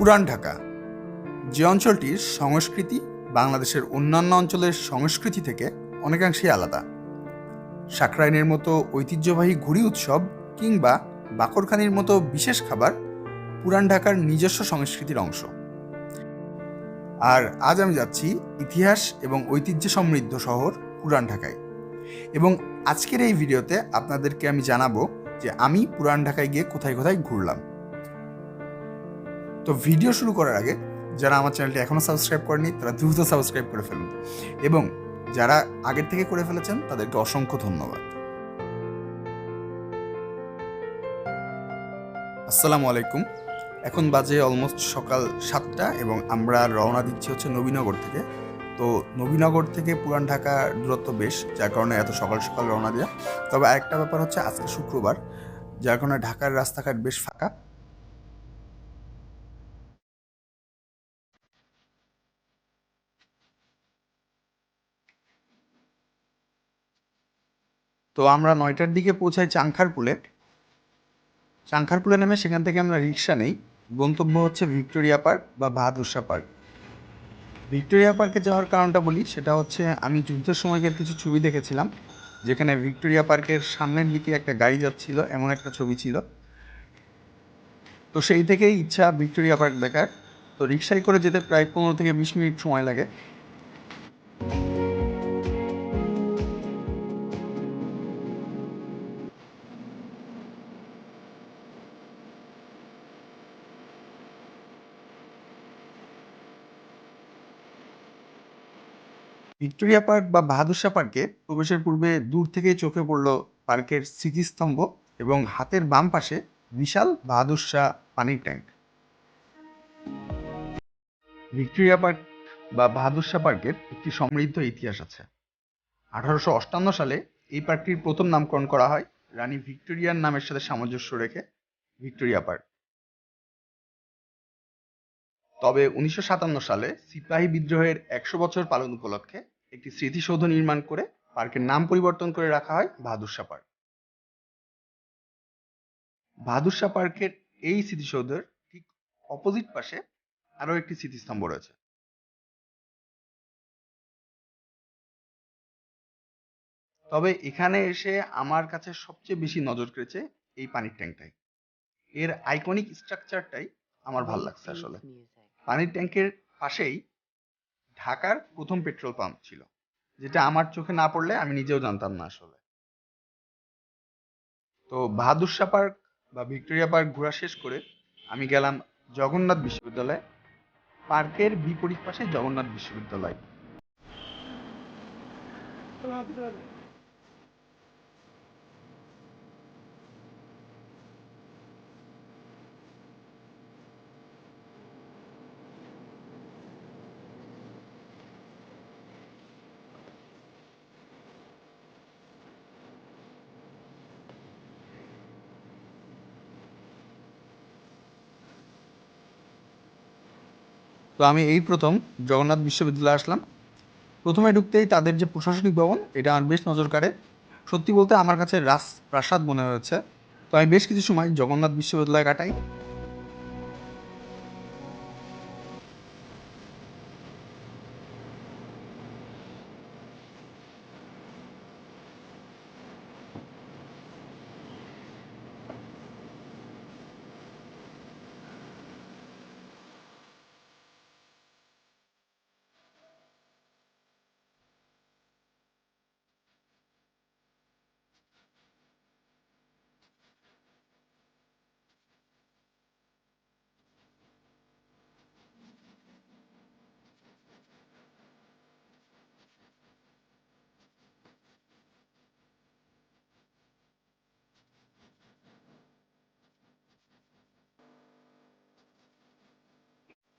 পুরান ঢাকা। যে অঞ্চলটির সংস্কৃতি বাংলাদেশের অন্যান্য অঞ্চলের সংস্কৃতি থেকে অনেকাংশেই আলাদা। সাকরাইনের মতো ঐতিহ্যবাহী ঘুড়ি উৎসব কিংবা বাকরখানির মতো বিশেষ খাবার পুরান ঢাকার নিজস্ব সংস্কৃতির অংশ। আর আজ আমি যাচ্ছি ইতিহাস এবং ঐতিহ্য সমৃদ্ধ শহর পুরান ঢাকায়। এবং আজকের এই ভিডিওতে আপনাদেরকে আমি জানাব যে আমি পুরান ঢাকায় গিয়ে কোথায় কোথায় ঘুরলাম। তো ভিডিও শুরু করার আগে যারা আমার চ্যানেলটি এখনও সাবস্ক্রাইব করেনি, তারা দ্রুত সাবস্ক্রাইব করে ফেলুন। এবং যারা আগের থেকে করে ফেলেছেন, তাদেরকে অসংখ্য ধন্যবাদ। আসসালামু আলাইকুম। এখন বাজে অলমোস্ট সকাল সাতটা এবং আমরা রওনা দিচ্ছি হচ্ছে নবীনগর থেকে। তো নবীনগর থেকে পুরান ঢাকা দূরত্ব বেশ, যার কারণে এত সকাল সকাল রওনা দেওয়া তবে আরেকটা ব্যাপার হচ্ছে, আজকে শুক্রবার, যার কারণে ঢাকার রাস্তাঘাট বেশ ফাঁকা। তো আমরা নয়টার দিকে পৌঁছাই চাংখারপুলে। চাংখারপুলে নেমে সেখান থেকে আমরা রিক্সা নেই। গন্তব্য হচ্ছে ভিক্টোরিয়া পার্ক বা বাহাদুরশা পার্ক। ভিক্টোরিয়া পার্কে যাওয়ার কারণটা বলি, সেটা হচ্ছে আমি যুদ্ধের সময়কার কিছু ছবি দেখেছিলাম, যেখানে ভিক্টোরিয়া পার্কের সামনের দিকে একটা গাড়ি যাচ্ছিল, এমন একটা ছবি ছিল। তো সেই থেকেই ইচ্ছা ভিক্টোরিয়া পার্ক দেখার। তো রিক্সায় করে যেতে প্রায় পনেরো থেকে বিশ মিনিট সময় লাগে। ভিক্টোরিয়া পার্ক বা বাহাদুরশা পার্কে প্রবেশের পূর্বে দূর থেকেই চোখে পড়ল পার্কের স্মৃতিস্তম্ভ এবং হাতের বাম পাশে বিশাল বাহাদুরশা পানির ট্যাঙ্ক। ভিক্টোরিয়া পার্ক বা বাহাদুরশা পার্কের একটি সমৃদ্ধ ইতিহাস আছে। আঠারোশো অষ্টান্ন সালে এই পার্কটির প্রথম নামকরণ করা হয় রানী ভিক্টোরিয়ার নামের সাথে সামঞ্জস্য রেখে ভিক্টোরিয়া পার্ক। তবে উনিশশো সাতান্ন সালে সিপাহী বিদ্রোহের একশো বছর পালন উপলক্ষে একটি স্মৃতিসৌধ নির্মাণ করে পার্কের নাম পরিবর্তন করে রাখা হয় বাহাদুরশা পার্ক। বাহাদুরশা পার্কের এই স্মৃতিসৌধের ঠিক অপোজিট পাশে আরও একটি স্মৃতিস্তম্ভ রয়েছে। তবে এখানে এসে আমার কাছে সবচেয়ে বেশি নজর কেড়েছে এই পানির ট্যাঙ্কটাই। এর আইকনিক স্ট্রাকচারটাই আমার ভালো লাগছে আসলে। পানির ট্যাঙ্কের পাশেই ঢাকার প্রথম পেট্রোল পাম্প ছিল, যেটা আমার চোখে না পড়লে আমি নিজেও জানতাম না আসলে। তো বাহাদুরশা পার্ক বা ভিক্টোরিয়া পার্ক ঘোরা শেষ করে আমি গেলাম জগন্নাথ বিশ্ববিদ্যালয়ে, পার্কের বিপরীত পাশে জগন্নাথ বিশ্ববিদ্যালয়। তো আমি এই প্রথম জগন্নাথ বিশ্ববিদ্যালয়ে আসলাম। প্রথমে ঢুকতেই তাদের যে প্রশাসনিক ভবন, এটা আমার বেশ নজর কাড়ে। সত্যি বলতে আমার কাছে রাস প্রাসাদ মনে হয়েছে। তো আমি বেশ কিছু সময় জগন্নাথ বিশ্ববিদ্যালয়ে কাটাই।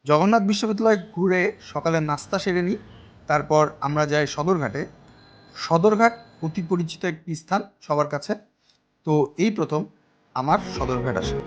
জগন্নাথ বিশ্ববিদ্যালয়ে ঘুরে সকালে নাস্তা সেরে নিই, তারপর আমরা যাই সদরঘাটে। সদরঘাট অতি পরিচিত একটি স্থান সবার কাছে। তো এই প্রথম আমার সদরঘাট আসে।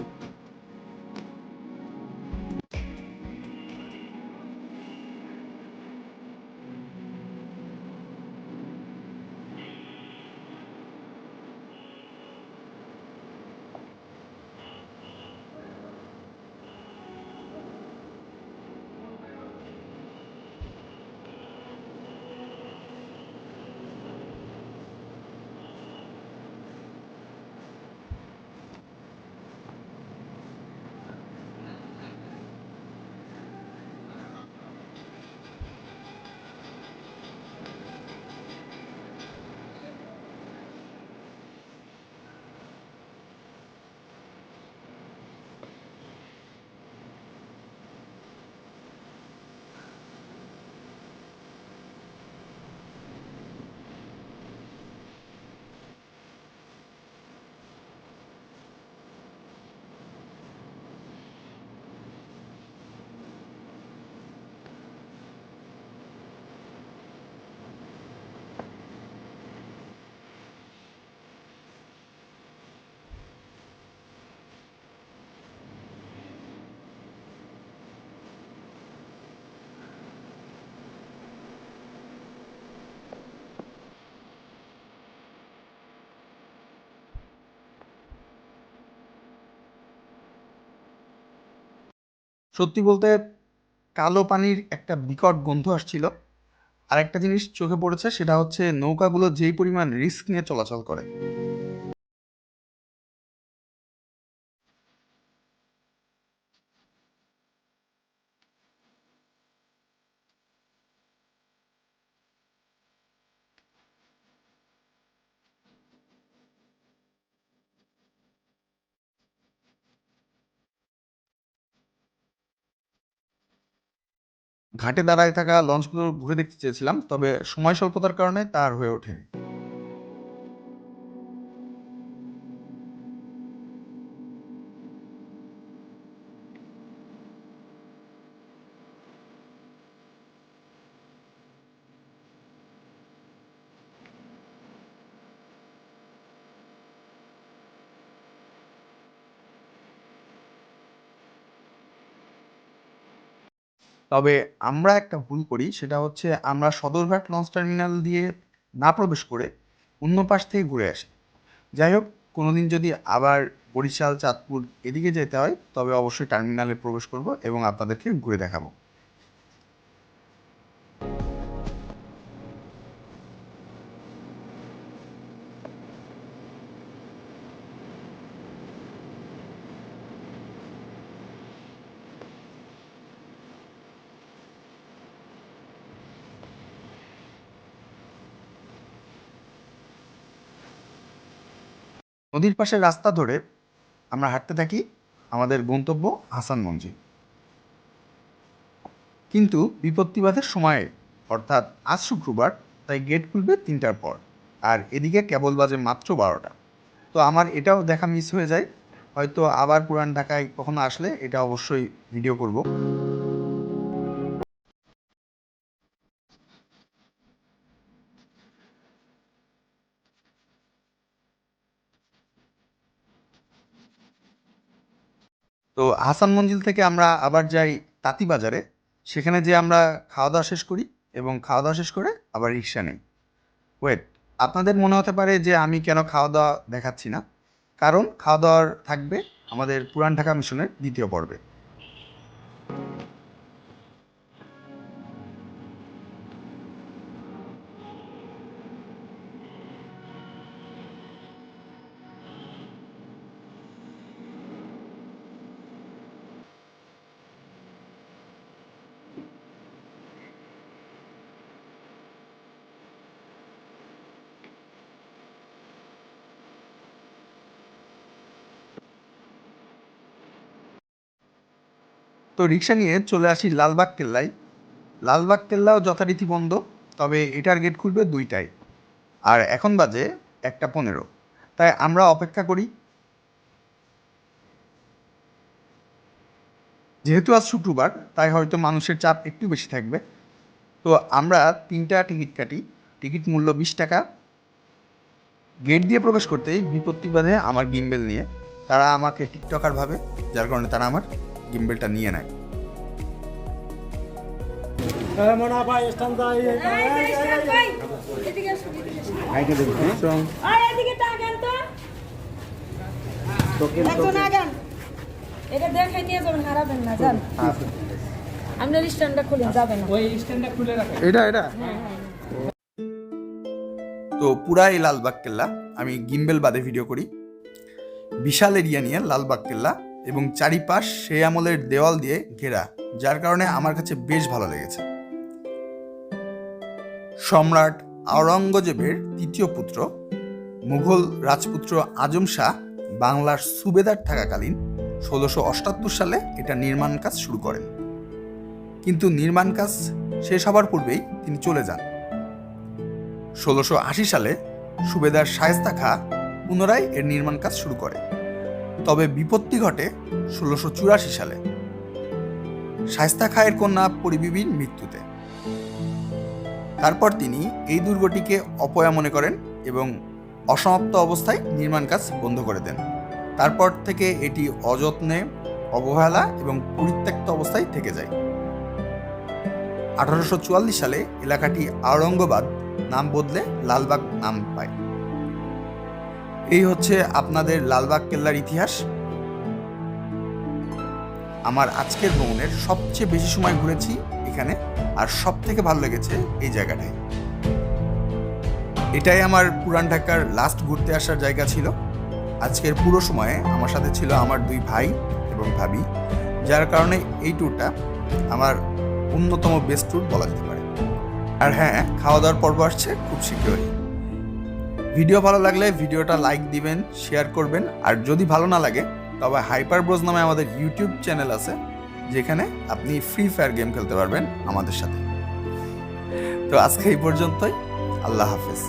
সত্যি বলতে কালো পানির একটা বিকট গন্ধ আসছিল। আর একটা জিনিস চোখে পড়েছে, সেটা হচ্ছে নৌকাগুলো যেই পরিমাণ রিস্ক নিয়ে চলাচল করে। ঘাটে দাঁড়ায় থাকা লঞ্চগুলো ঘুরে দেখতে চেয়েছিলাম, তবে সময় স্বল্পতার কারণে তা আর হয়ে ওঠেনি। তবে আমরা একটা ভুল করি, সেটা হচ্ছে আমরা সদরঘাট লঞ্চ টার্মিনাল দিয়ে না প্রবেশ করে অন্য পাশ থেকে ঘুরে আসি। যাই হোক, কোনোদিন যদি আবার বরিশাল, চাঁদপুর এদিকে যেতে হয়, তবে অবশ্যই টার্মিনালে প্রবেশ করব এবং আপনাদেরকে ঘুরে দেখাবো। নদীর পাশে রাস্তা ধরে আমরা হাঁটতে থাকি আমাদের গন্তব্য হাসান মঞ্জিল কিন্তু বিপত্তিবাদের সময়ে, অর্থাৎ আজ শুক্রবার, তাই গেট খুলবে তিনটার পর, আর এদিকে কেবল বাজে মাত্র বারোটা। তো আমার এটাও দেখা মিস হয়ে যায়। হয়তো আবার পুরান ঢাকায় কখনো আসলে এটা অবশ্যই ভিডিও করব। তো হাসান মঞ্জিল থেকে আমরা আবার যাই তাঁতি বাজারে সেখানে যে আমরা খাওয়া দাওয়া শেষ করি এবং খাওয়া দাওয়া শেষ করে আবার রিক্সা নেই। ওয়েট আপনাদের মনে হতে পারে যে আমি কেন খাওয়া দাওয়া দেখাচ্ছি না? কারণ খাওয়া দাওয়ার থাকবে আমাদের পুরান ঢাকা মিশনের দ্বিতীয় পর্বে। তো রিক্সা নিয়ে চলে আসি লালবাগ কেল্লায়। লালবাগ কেল্লাও যথারীতি বন্ধ, তবে এটার গেট খুলবে দুইটায় আর এখন বাজে একটা পনেরো। তাই আমরা অপেক্ষা করি। যেহেতু আজ শুক্রবার, তাই হয়তো মানুষের চাপ একটু বেশি থাকবে। তো আমরা তিনটা টিকিট কাটি। টিকিট মূল্য বিশ টাকা। গেট দিয়ে প্রবেশ করতেই বিপত্তি বাঁধে আমার গিম্বেল নিয়ে। তারা আমাকে টিকটকার ভাবে, যার কারণে তারা আমার গিম্বেলটা নিয়ে নেয়। এটা যাবেন হারাবেন না যান। আপনার স্ট্যান্ডটা খুলে যাবেন ওই স্ট্যান্ডটা খুলে রাখেন। এটা এটা? তো পুরা এই লালবাগ কেল্লা আমি গিম্বেল বাদে ভিডিও করি। বিশাল এরিয়া নিয়ে লালবাগ কেল্লা। এবং চারিপাশ সেই আমলের দেওয়াল দিয়ে ঘেরা, যার কারণে আমার কাছে বেশ ভালো লেগেছে। সম্রাট আওরঙ্গজেবের তৃতীয় পুত্র, মুঘল রাজপুত্র আজম শাহ, বাংলার সুবেদার থাকাকালীন ষোলোশো অষ্টাত্তর সালে এটা নির্মাণ কাজ শুরু করেন। কিন্তু নির্মাণ কাজ শেষ হবার পূর্বেই তিনি চলে যান। ষোলোশো আশি সালে সুবেদার শায়েস্তা খা পুনরায় এর নির্মাণ কাজ শুরু করে। তবে বিপত্তি ঘটে ষোলোশো চুরাশি সালে। শায়েস্তা খায়ের কন্যা পরিবিবির মৃত্যুতে। তারপর তিনি এই দুর্গটিকে অপয়া মনে করেন এবং অসমাপ্ত অবস্থায় নির্মাণ কাজ বন্ধ করে দেন। তারপর থেকে এটি অযত্নে, অবহেলা এবং পরিত্যক্ত অবস্থায় থেকে যায়। আঠারোশো চুয়াল্লিশ সালে এলাকাটি আওরঙ্গাবাদ নাম বদলে লালবাগ নাম পায়। এই হচ্ছে আপনাদের লালবাগ কেল্লার ইতিহাস। আমার আজকের ভ্রমণের সবচেয়ে বেশি সময় ঘুরেছি এখানে, আর সব থেকে ভালো লেগেছে এই জায়গাটায়। এটাই আমার পুরান ঢাকার লাস্ট ঘুরতে আসার জায়গা ছিল। আজকের পুরো সময়ে আমার সাথে ছিল আমার দুই ভাই এবং ভাবি, যার কারণে এই ট্যুরটা আমার অন্যতম বেস্ট ট্যুর বলা যেতে পারে। আর হ্যাঁ খাওয়া দাওয়ার পর্ব আসছে খুব শীঘ্রই। ভিডিও ভালো লাগলে ভিডিওটা লাইক দিবেন শেয়ার করবেন, আর যদি ভালো না লাগে, তবে হাইপার ব্রোজ নামে আমাদের ইউটিউব চ্যানেল আছে, যেখানে আপনি ফ্রি ফায়ার গেম খেলতে পারবেন আমাদের সাথে। তো আজকে এই পর্যন্তই, আল্লাহ হাফেজ।